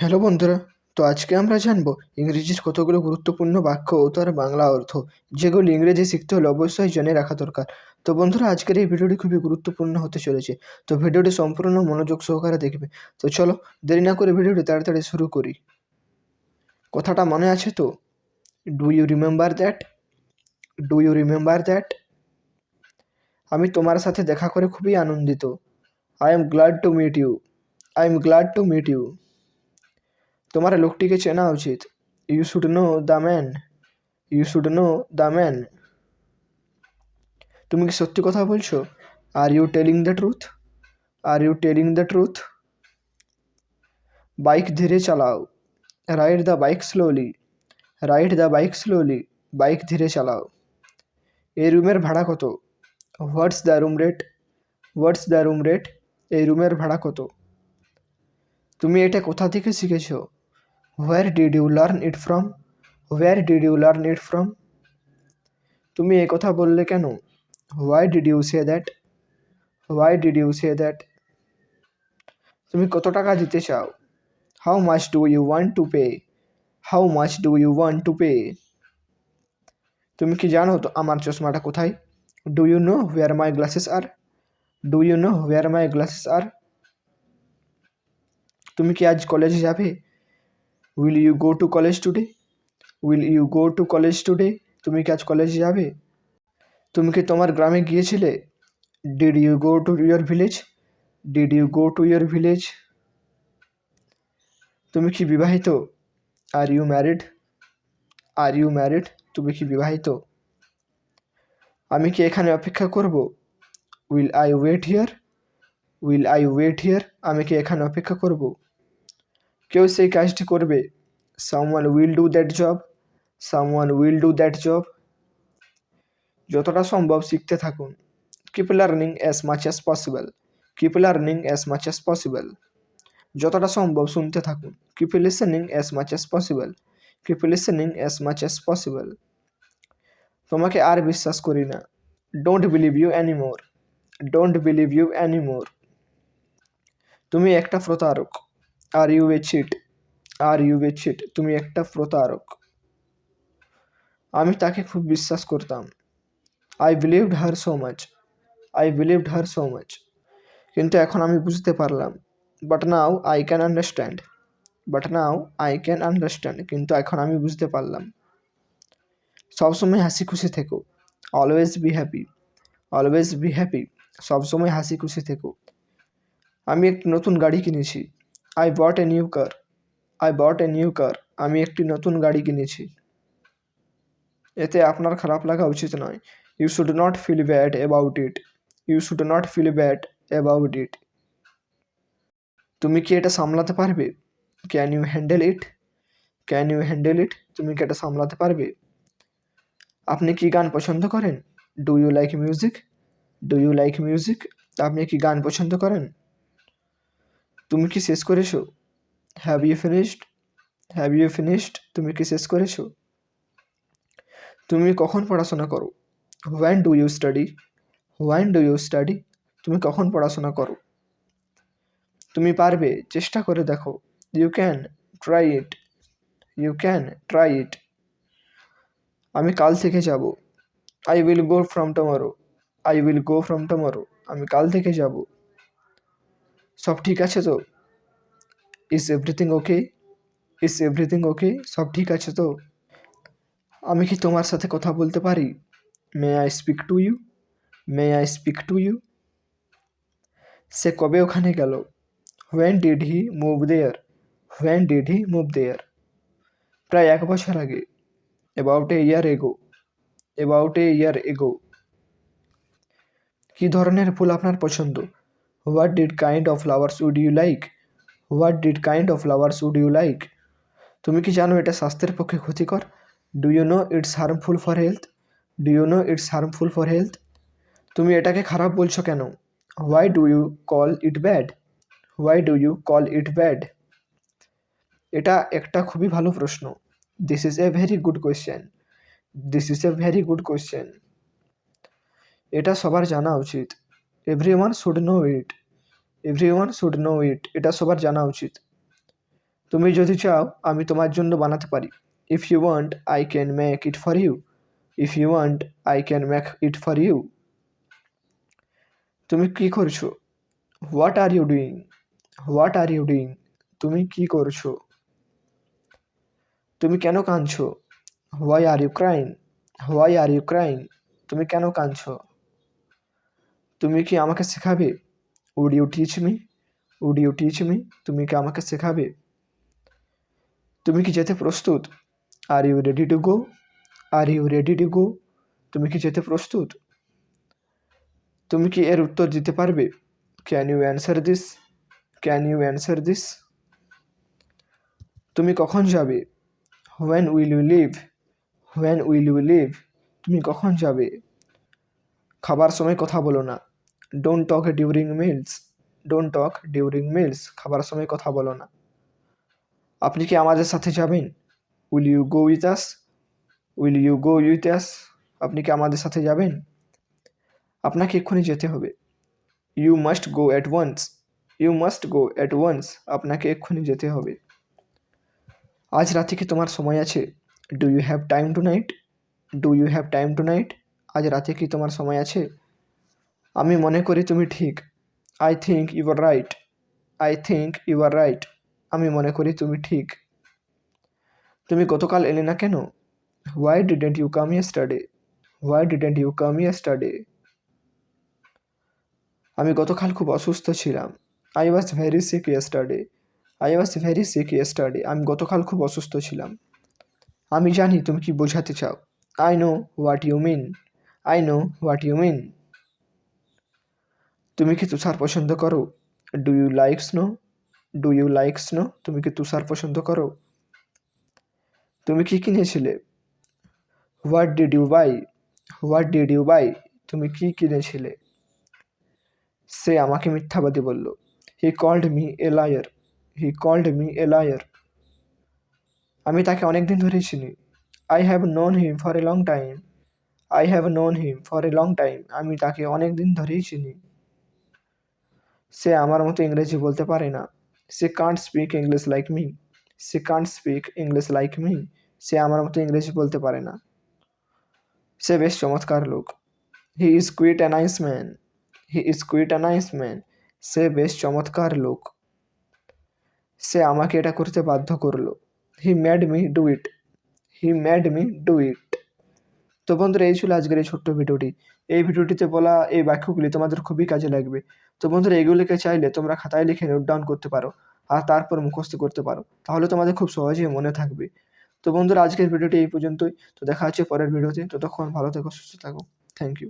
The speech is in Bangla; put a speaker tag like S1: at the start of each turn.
S1: হ্যালো বন্ধুরা, তো আজকে আমরা জানব ইংরেজির কতগুলো গুরুত্বপূর্ণ বাক্য ও তার বাংলা অর্থ, যেগুলো ইংরেজি শিখতে হলে অবশ্যই জেনে রাখা দরকার। তো বন্ধুরা, আজকের এই ভিডিওটি খুবই গুরুত্বপূর্ণ হতে চলেছে, তো ভিডিওটি সম্পূর্ণ মনোযোগ সহকারে দেখবে। তো চলো, দেরি না করে ভিডিওটি তাড়াতাড়ি শুরু করি। কথাটা মনে আছে তো? Do you remember that do you remember that আমি তোমার সাথে দেখা করে খুবই আনন্দিত। I am glad to meet you I am glad to meet you তোমার লোকটিকে চেনা উচিত। You should know the man you should know the man তুমি কি সত্যি কথা বলছো? Are you telling the truth are you telling the truth bike ধীরে চালাও। Ride the bike slowly ride the bike slowly bike ধীরে চালাও। এই রুমের ভাড়া কত? What's the room rate what's the room rate এই রুমের ভাড়া কত? তুমি এটা কোথা থেকে শিখেছো? Where did you learn it from where did you learn it from তুমি এ কথা বললে কেন? Why did you say that why did you say that তুমি কত টাকা দিতে চাও? How much do you want to pay how much do you want to pay তুমি কি জানো তো আমার চশমাটা কোথায়? Do you know where my glasses are do you know where my glasses are তুমি কি আজ কলেজে যাবে? Will you go to college today will you go to college today তুমি কি আজ কলেজে যাবে? তুমি কি তোমার গ্রামে গিয়েছিলে? Did you go to your village did you go to your village তুমি কি বিবাহিত? Are you married are you married তুমি কি বিবাহিত? আমি কি এখানে অপেক্ষা করব? Will I wait here will I wait here আমি কি এখানে অপেক্ষা করব? কেউ সেই কাজটি করবে। Someone will do that job someone will do that job যতটা সম্ভব শিখতে থাকুন। Keep learning as much as possible keep learning as much as possible যতটা সম্ভব শুনতে থাকুন। Keep listening as much as possible keep listening as much as possible তোমাকে আর বিশ্বাস করি না। Don't believe you anymore don't believe you anymore তুমি একটা প্রতারক। Are you a cheat are you a cheat তুমি একটা প্রতারক। আমি তাকে খুব বিশ্বাস করতাম। I believed her so much I believed her so much কিন্তু এখন আমি বুঝতে পারলাম। But now I can understand but now I can understand কিন্তু এখন আমি বুঝতে পারলাম। সবসময় হাসি খুশি থেকো। Always be happy always be happy সবসময় হাসি খুশি থেকো। আমি একটি নতুন গাড়ি কিনেছি। I bought a new car I bought a new car আমি একটি নতুন গাড়ি কিনেছি। এতে আপনার খারাপ লাগা উচিত নয়। You should not feel bad about it you should not feel bad about it তুমি কি এটা সামলাতে পারবে? Can you handle it can you handle it তুমি কি এটা সামলাতে পারবে? আপনি কি গান পছন্দ করেন? Do you like music do you like music আপনি কি গান পছন্দ করেন? তুমি কি শেষ করেছ? Have you finished have you finished তুমি কি শেষ করেছ? তুমি কখন পড়াশোনা করো? When do you study when do you study তুমি কখন পড়াশোনা করো? তুমি পারবে, চেষ্টা করে দেখো। You can try it you can try it আমি কাল থেকে যাব। I will go from tomorrow I will go from tomorrow আমি কাল থেকে যাব। সব ঠিক আছে তো? Is everything okay is everything okay সব ঠিক আছে তো? আমি কি তোমার সাথে কথা বলতে পারি? May I speak to you may I speak to you সে কবে ওখানে গেল? When did he move there when did he move there প্রায় এক বছর আগে। অ্যাবাউট এ ইয়ার এগো অ্যাবাউট এ ইয়ার এগো কী ধরনের ফুল আপনার পছন্দ? What did kind of flowers would you like what did kind of flowers would you like তুমি কি জানো এটা স্বাস্থ্যের পক্ষে ক্ষতিকর? Do you know it's harmful for health do you know it's harmful for health তুমি এটাকে খারাপ বলছো কেন? Why do you call it bad why do you call it bad এটা একটা খুবই ভালো প্রশ্ন। This is a very good question this is a very good question এটা সবার জানা উচিত। Everyone should know it everyone should know it এটা সবার জানা উচিত। তুমি যদি চাও, আমি তোমার জন্য বানাতে পারি। If you want I can make it for you if you want I can make it for you তুমি কি করছ? What are you doing what are you doing তুমি কি করছ? তুমি কেন কাঁদছো? Why are you crying why are you crying তুমি কেন কাঁদছো? তুমি কি আমাকে শেখাবে? Would you teach me would you teach me তুমি কি আমাকে শেখাবে? তুমি কি যেতে প্রস্তুত? Are you ready to go are you ready to go তুমি কি যেতে প্রস্তুত? তুমি কি এর উত্তর দিতে পারবে? Can you answer this can you answer this তুমি কখন যাবে? When will you leave when will you leave তুমি কখন যাবে? খাবার সময় কথা বলো না। Don't talk during meals don't talk during meals খাবার সময় কথা বলো না। আপনি কি আমাদের সাথে যাবেন? Will you go with us will you go with us আপনি কি আমাদের সাথে যাবেন? আপনাকে এক্ষুনি যেতে হবে। You must go at once you must go at once আপনাকে এক্ষুনি যেতে হবে। আজ রাতে কি তোমার সময় আছে? Do you have time tonight do you have time tonight আজ রাতে কি তোমার সময় আছে? আমি মনে করি তুমি ঠিক। I think you are right I think you are right আমি মনে করি তুমি ঠিক। তুমি গতকাল এলে না কেন? Why didn't you come yesterday why didn't you come yesterday আমি গতকাল খুব অসুস্থ ছিলাম। I was very sick yesterday I was very sick yesterday আমি গতকাল খুব অসুস্থ ছিলাম। আমি জানি তুমি কি বোঝাতে চাও। I know what you mean I know what you mean তুমি কি তুষার পছন্দ করো? Do you like snow do you like snow তুমি কি তুষার পছন্দ করো? তুমি কি কিনেছিলে? What did you buy what did you buy তুমি কি কিনেছিলে? সে আমাকে মিথ্যাবাদী বলল। He called me a liar he called me a liar আমি তাকে অনেক দিন ধরেই চিনি। I have known him for a long time I have known him for a long time আমি তাকে অনেক দিন ধরেই চিনি। সে আমার মতো ইংরেজি বলতে পারে না। She can't speak English like me she can't speak English like me সে আমার মতো ইংরেজি বলতে পারে না। সে বেশ চমৎকার লোক। He is quite an nice man he is quite an nice man সে বেশ চমৎকার লোক। সে আমাকে এটা করতে বাধ্য করল। He made me do it he made me do it তো বন্ধুরা, এই ছিল আজকের এই ছোট্ট ভিডিওটি। এই ভিডিওটিতে বলা এই বাক্যগুলি তোমাদের খুবই কাজে লাগবে। তো বন্ধুরা, এগুলিকে চাইলে তোমরা খাতায় লিখে নোট ডাউন করতে পারো আর তারপর মুখস্থ করতে পারো। তাহলে তোমাদের খুব সহজেই মনে থাকবে। তো বন্ধুরা, আজকের ভিডিওটি এই পর্যন্তই। তো দেখা হচ্ছে পরের ভিডিওতে। ততক্ষণ ভালো থেকো, সুস্থ থাকো। Thank you